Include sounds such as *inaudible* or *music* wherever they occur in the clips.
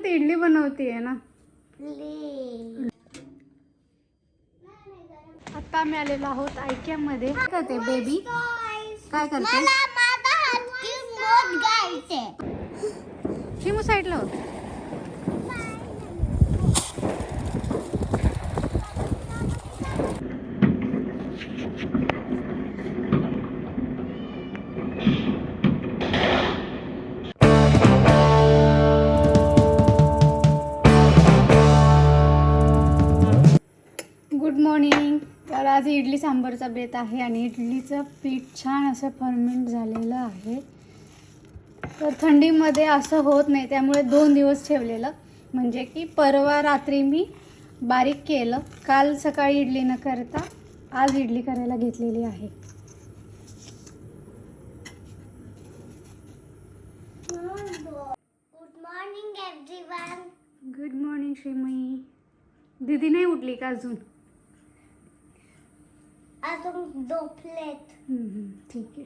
आता इडली बनवते ना. आता आम्ही आलेलो आहोत ऐक्यामध्ये काय करते बेबी काय करते? शिमू साईडला हो आज इडली सांबारचा बेत आहे आणि इडलीचं पीठ छान असं फर्मेंट झालेलं आहे. तर थंडीमध्ये असं होत नाही त्यामुळे दोन दिवस ठेवलेलं. म्हणजे की परवा रात्री मी बारीक केलं. काल सकाळी इडली न करता आज इडली करायला घेतलेली आहे. Good morning everyone good morning Shrimayi दीदी नाही उठली का अजून? अजून झोपलेत. हम्म, ठीक आहे.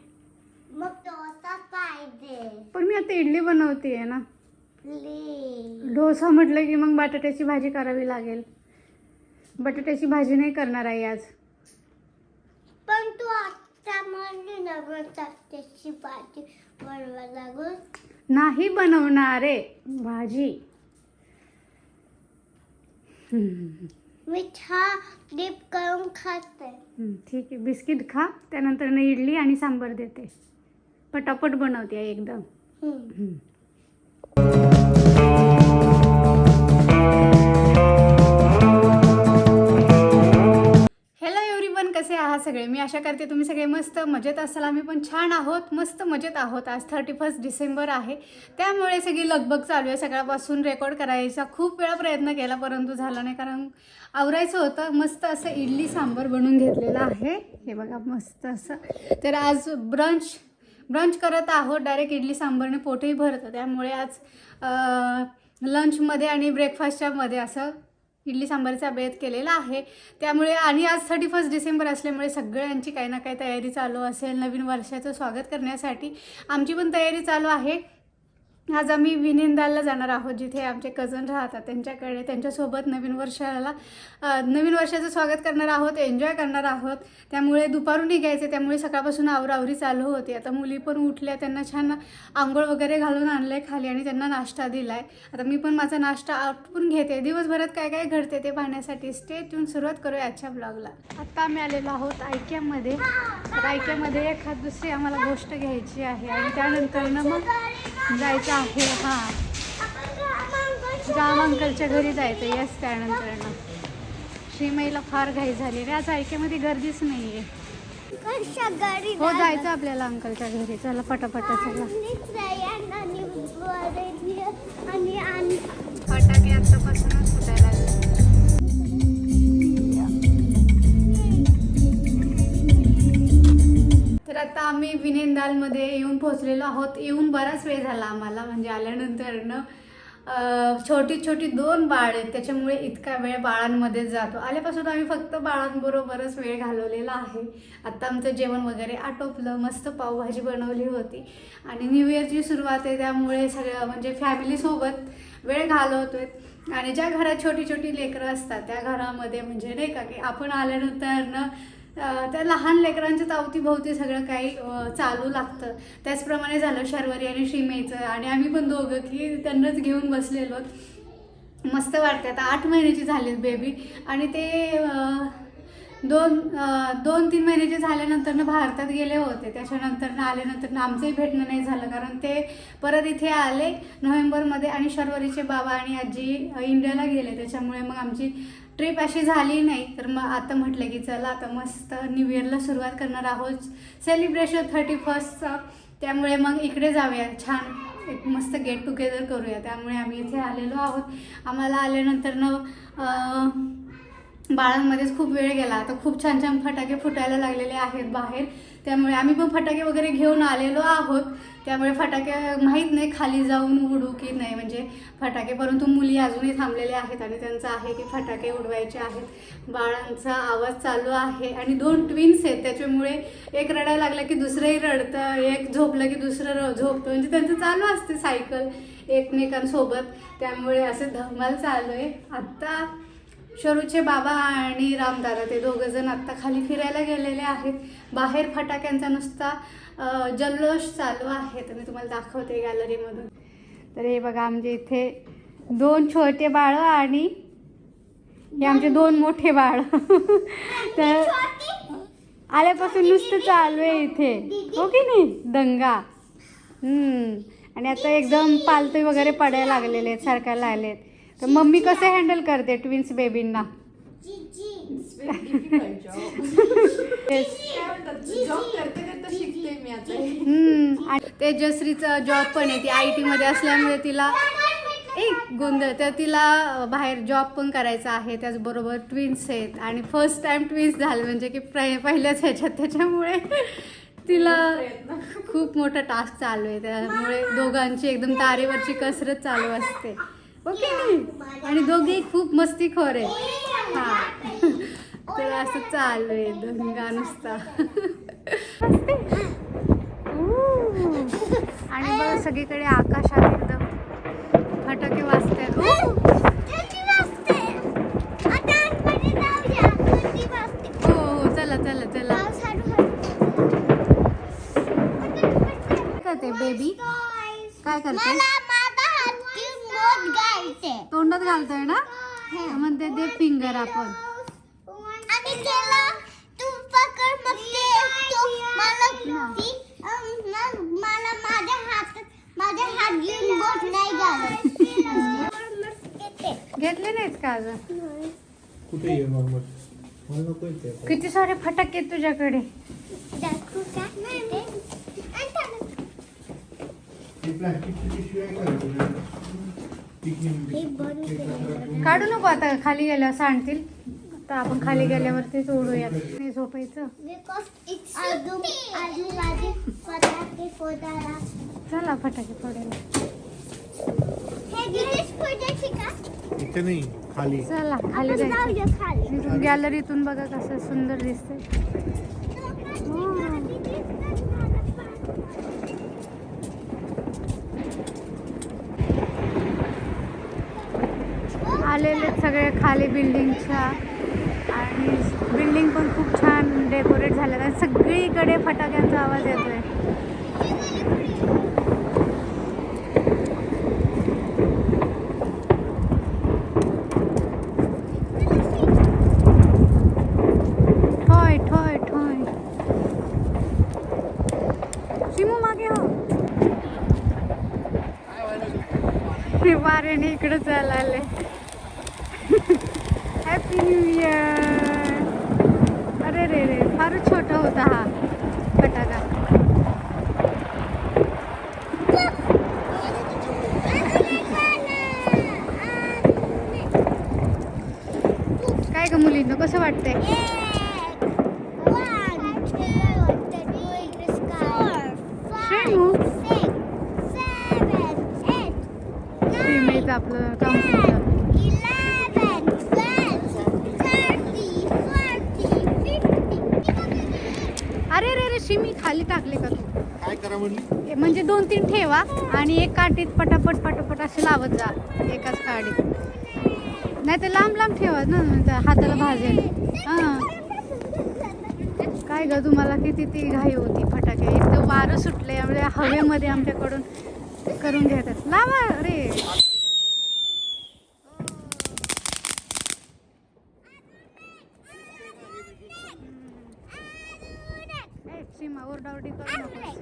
मग डोसा पाहिजे. पण मी आता इडली बनवते ना. प्लीज. डोसा म्हटलं की मग बटाट्याची भाजी करावी लागेल. बटाट्याची भाजी नाही करणार आहे आज. पण तू आता म्हणली ना बटाट्याची भाजी बनवा लागून नाही बनवणार आहे भाजी हम्म. मी छा डिप करून खाते हं, ठीक आहे बिस्किट खा त्यानंतर ना इडली आणि सांबार देते पटापट बनवते आहे एकदम हम्म. हं. आहात सगळे. मी आशा करते तुम्ही सगळे मस्त मजेत असाल. आम्ही पण छान आहोत मस्त मजेत आहोत. आज थर्टी फर्स्ट डिसेंबर आहे. त्यामुळे सगळी लगबग चालू आहे. सगळ्यापासून रेकॉर्ड करायचा खूप वेळा प्रयत्न केला परंतु झाला नाही कारण आवरायचं होतं. मस्त असं इडली सांबर बनवून घेतलेलं आहे. हे बघा मस्त असं. तर आज ब्रंच ब्रंच करत आहोत. डायरेक्ट इडली सांबरने पोटही भरतं. त्यामुळे आज लंचमध्ये आणि ब्रेकफास्टच्यामध्ये असं इडली सांबारचा बेत केलेला आहे. त्यामुळे आणि आज थर्टी फर्स्ट डिसेंबर असल्यामुळे सगळ्यांची काही ना काही तयारी चालू असेल. नवीन वर्षाचं स्वागत करण्यासाठी आमची पण तयारी चालू आहे. आज आम्ही विनिंदालला जाणार आहोत जिथे आमचे कझन राहतात. त्यांच्याकडे त्यांच्यासोबत नवीन वर्षाला नवीन वर्षाचं स्वागत करणार आहोत एन्जॉय करणार आहोत. त्यामुळे दुपारून निघायचे त्यामुळे सकाळपासून आवरावरी चालू होती. आता मुली पण उठल्या त्यांना छान आंघोळ वगैरे घालून आणलं आहे खाली आणि त्यांना नाश्ता दिला आहे आता मी पण माझा नाश्ता आटपून घेते. दिवसभरात काय काय घडते ते पाहण्यासाठी स्टे येऊन सुरुवात करूया आजच्या ब्लॉगला आत्ता आम्ही आलेलो आहोत ऐक्यामध्ये तर ऐक्यामध्ये एखाद दुसरी आम्हाला गोष्ट घ्यायची आहे आणि त्यानंतरनं मग जायचं आहे हां. राम अंकलच्या घरी जायचं यस त्यानंतर ना श्रीमईला फार घाई झाली रे आज ऐक्यामध्ये गर्दीच नाही आहे कशा घरी हो जायचं. आपल्याला अंकलच्या घरी चला पटापटा चला. फटाके आतापासूनच फुटायला लागले. तर आता आम्ही विनेंदालमध्ये येऊन पोहोचलेलो आहोत. येऊन बराच वेळ झाला आम्हाला म्हणजे आल्यानंतर न छोटी छोटी दोन बाळ आहेत. त्याच्यामुळे इतका वेळ बाळांमध्येच जातो. आल्यापासून आम्ही फक्त बाळांबरोबरच वेळ घालवलेला आहे. आत्ता आमचं जेवण वगैरे आटोपलं मस्त पावभाजी बनवली होती. आणि न्यू इयरची सुरुवात आहे त्यामुळे सगळं म्हणजे फॅमिलीसोबत वेळ घालवतोय. आणि ज्या घरात छोटी छोटी लेकरं असतात त्या घरामध्ये म्हणजे नाही का की आपण आल्यानंतर त्या लहान लेकरांच्या तावतीभोवती सगळं काही चालू लागतं. त्याचप्रमाणे झालं शर्वरी आणि श्रीमेचं. आणि आम्ही पण दोघं की त्यांनाच घेऊन बसलेलो. मस्त वाटते आता आठ महिन्याची झाली बेबी आणि ते दोन दोन तीन महिन्याचे झाल्यानंतर भारतात गेले होते त्याच्यानंतर आल्यानंतर आमचंही भेटणं नाही झालं. कारण ते परत इथे आले नोव्हेंबरमध्ये आणि शर्वरीचे बाबा आणि आजी इंडियाला गेले. त्याच्यामुळे मग आमची ट्रिप अशी झाली नाही. तर मग आता म्हटलं की चला आता मस्त न्यू इयरला सुरुवात करणार आहोत. सेलिब्रेशन थर्टी फर्स्टचं त्यामुळे मग इकडे जाऊया. छान एक मस्त गेट टुगेदर करूया. त्यामुळे आम्ही इथे आलेलो आहोत. आम्हाला आल्यानंतर बाळांमध्येच खूप वेळ गेला. आता खूप छान छान फटाके फुटायला लागलेले आहेत बाहेर. त्यामुळे आम्ही पण फटाके वगैरे घेऊन आलेलो आहोत. त्यामुळे फटाके माहीत नाही खाली जाऊन उडू की नाही. म्हणजे फटाके परंतु मुली अजूनही थांबलेल्या आहेत आणि त्यांचं आहे की फटाके उडवायचे आहेत. बाळांचा आवाज चालू आहे आणि दोन ट्विन्स आहेत. त्याच्यामुळे एक रडायला लागला की दुसरंही रडतं. एक झोपलं की दुसरं र- झोपतं. म्हणजे त्यांचं चालू असते सायकल एकमेकांसोबत. त्यामुळे असं धमाल चालू आहे. आत्ता शरूचे बाबा आणि रामदादा ते दोघं जण आत्ता खाली फिरायला गेलेले आहेत. बाहेर फटाक्यांचा नुसता जल्लोष चालू आहे. तर मी तुम्हाला दाखवते गॅलरीमधून तर हे बघा आमच्या इथे दोन छोटे बाळ आणि हे आमचे दोन मोठे बाळ. *laughs* तर आल्यापासून नुसतं चालू आहे इथे. हो की नाही? दंगा. हम्म. आणि आता एकदम पालतोय वगैरे पडायला लागलेले आहेत सारखायला आलेत तर मम्मी कसे हँडल करते ट्विन्स बेबींना तेजश्रीचा जॉब पण आहे. ती आय टी मध्ये असल्यामुळे तिला एक गोंधळ. तर तिला बाहेर जॉब पण करायचा आहे. त्याचबरोबर ट्विन्स आहेत. आणि फर्स्ट टाइम ट्विन्स झाले म्हणजे की पहिल्याच ह्याच्यात. त्याच्यामुळे तिला खूप मोठा टास्क चालू आहे. त्यामुळे दोघांची एकदम तारेवरची कसरत चालू असते. ओके नाही. आणि दोघेही खूप मस्तीखोर आहे हा. *laughs* तर असं चालू आहे दंगा नुसता. आणि बघ सगळीकडे आकाशात एकदम. फटाके वाजतात ऊ. हो हो चला चला चला. काय करते बेबी काय करते मला माझा हात की मोठ गायते घालतोय ना? म्हणते दे फिंगर आपण. आणि त्याला तू पकड मग ते तू मला ती अम, मग मला माझ्या हातात माझ्या हात घेऊन बोट नाही घालत. घेतले नाहीत का अजून? कुठे ये नॉर्मल मला नको येते. किती सारे फटाके आहेत तुझ्याकडे. दाखवू का? नाही, नाही. आणि त्याला- प्लास्टिकची पिशवी आहे का? काढू नको आता खाली गेल्यावर सांगतील आता आपण खाली गेल्यावरतीच उडूयात नाही झोपायचं. चला फटाके फोडायला. हे चला खाली जायचं. गॅलरीतून बघा कसं सुंदर दिसतंय. आलेले सगळे खाली बिल्डिंगच्या. आणि बिल्डिंग पण खूप छान डेकोरेट झालेलं आहे. सगळीकडे फटाक्यांचा आवाज येतोय. ठोय ठोय ठोय. शिमू मागे हो. हे इकडे चालले आले हॅपी न्यू इयर अरे रे रे फारच छोटा होता हा फटाका काय ग मुलींना कसं वाटतंय? आपलं कॉम्प्युटर अरे रे रे शिमी खाली टाकले का तू? काय करा म्हणजे दोन तीन ठेवा आणि एक काठीत पटापट पटापट असे लावत जा एकाच काडीत. नाही तर लांब लांब ठेवा ना हाताला भाजेल हां. काय ग तुम्हाला किती ती घाई होती फटाके. एक तर वारं सुटले म्हणजे हवेमध्ये आमच्याकडून करून घेतात. लावा रे. सीमा ओरडाओरडी करू नकोस.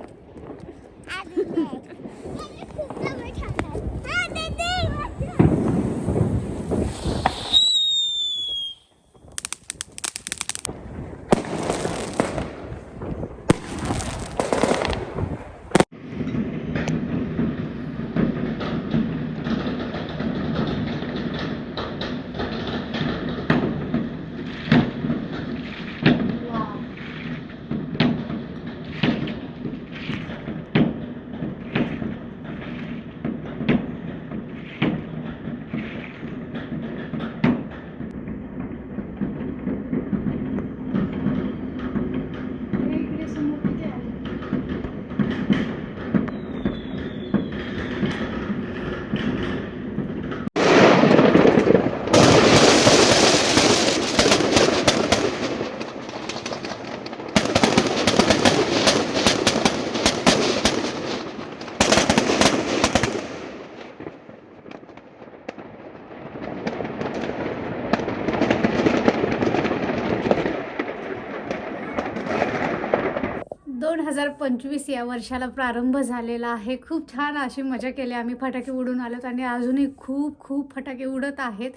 हजार पंचवीस या वर्षाला प्रारंभ झालेला आहे. खूप छान अशी मजा केली आम्ही. फटाके उडून आलोत आणि अजूनही खूप खूप फटाके उडत आहेत.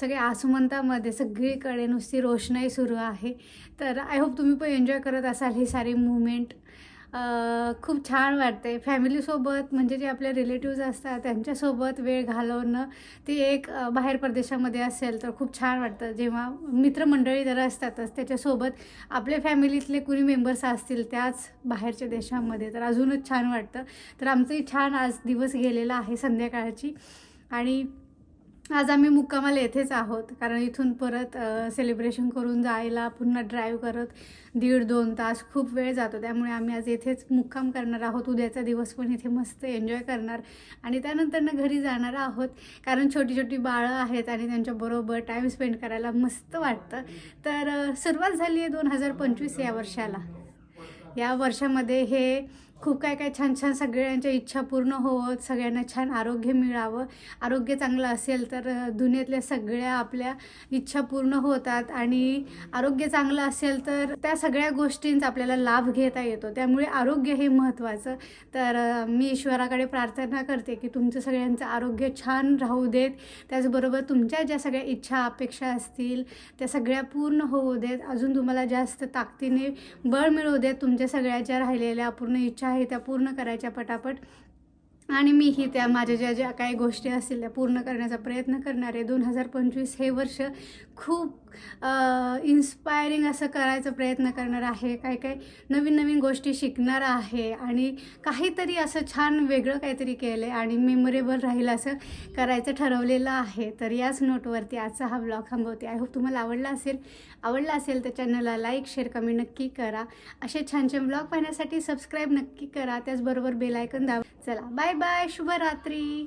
सगळे आसमंतामध्ये सगळीकडे नुसती रोषणाई सुरू आहे. तर आय होप तुम्ही पण एन्जॉय करत असाल ही सारी मुवमेंट खूप छान वाटते फॅमिलीसोबत म्हणजे जे आपल्या रिलेटिव्ज असतात त्यांच्यासोबत वेळ घालवणं ते एक बाहेर प्रदेशामध्ये असेल तर खूप छान वाटतं. जेव्हा मित्रमंडळी जरा असतातच त्याच्यासोबत आपल्या फॅमिलीतले कुणी मेंबर्स असतील त्याच बाहेरच्या देशामध्ये तर अजूनच छान वाटतं. तर आमचंही छान आज दिवस गेलेला आहे संध्याकाळची. आणि आज आम्ही मुक्कामाला येथेच आहोत. कारण इथून परत सेलिब्रेशन करून जायला पुन्हा ड्राईव्ह करत दीड दोन तास खूप वेळ जातो. त्यामुळे आम्ही आज येथेच मुक्काम करणार आहोत. उद्याचा दिवस पण इथे मस्त एन्जॉय करणार आणि त्यानंतर ना घरी जाणार आहोत. कारण छोटी छोटी बाळं आहेत आणि त्यांच्याबरोबर टाईम स्पेंड करायला मस्त वाटतं. तर सुरुवात झाली आहे दोन हजार पंचवीस या वर्षाला. या वर्षामध्ये हे खूप काय काय छान छान सगळ्यांच्या इच्छा पूर्ण होवत सगळ्यांना छान आरोग्य मिळावं. आरोग्य चांगलं असेल तर दुनियेतल्या सगळ्या आपल्या इच्छा पूर्ण होतात आणि आरोग्य चांगलं असेल तर त्या सगळ्या गोष्टींचा आपल्याला लाभ घेता येतो. त्यामुळे आरोग्य हे महत्त्वाचं. तर मी ईश्वराकडे प्रार्थना करते की तुमचं सगळ्यांचं आरोग्य छान राहू देत. त्याचबरोबर तुमच्या ज्या सगळ्या इच्छा अपेक्षा असतील त्या सगळ्या पूर्ण होऊ देत. अजून तुम्हाला जास्त ताकदीने बळ मिळू देत. तुमच्या सगळ्या ज्या राहिलेल्या पूर्ण इच्छा आहे त्या पूर्ण करायच्या पटापट. आणि मीही त्या माझ्या ज्या ज्या काही गोष्टी असतील त्या पूर्ण करण्याचा प्रयत्न करणार आहे. दोन हजार पंचवीस हे वर्ष खूप इन्स्पायरिंग असं करायचा प्रयत्न करणार आहे. काही काही नवीन नवीन गोष्टी शिकणार आहे. आणि काहीतरी असं छान वेगळं काहीतरी केलं आहे आणि मेमोरेबल राहील असं करायचं ठरवलेलं आहे. तर याच नोटवरती आजचा हा ब्लॉग थांबवते. आय होप तुम्हाला आवडला असेल आवडला असेल तर चॅनलला लाईक शेअर कमेंट नक्की करा. असे छान छान ब्लॉग पाहण्यासाठी सबस्क्राईब नक्की करा. त्याचबरोबर बेलायकन दाब चला. बाय बाय शुभरात्री.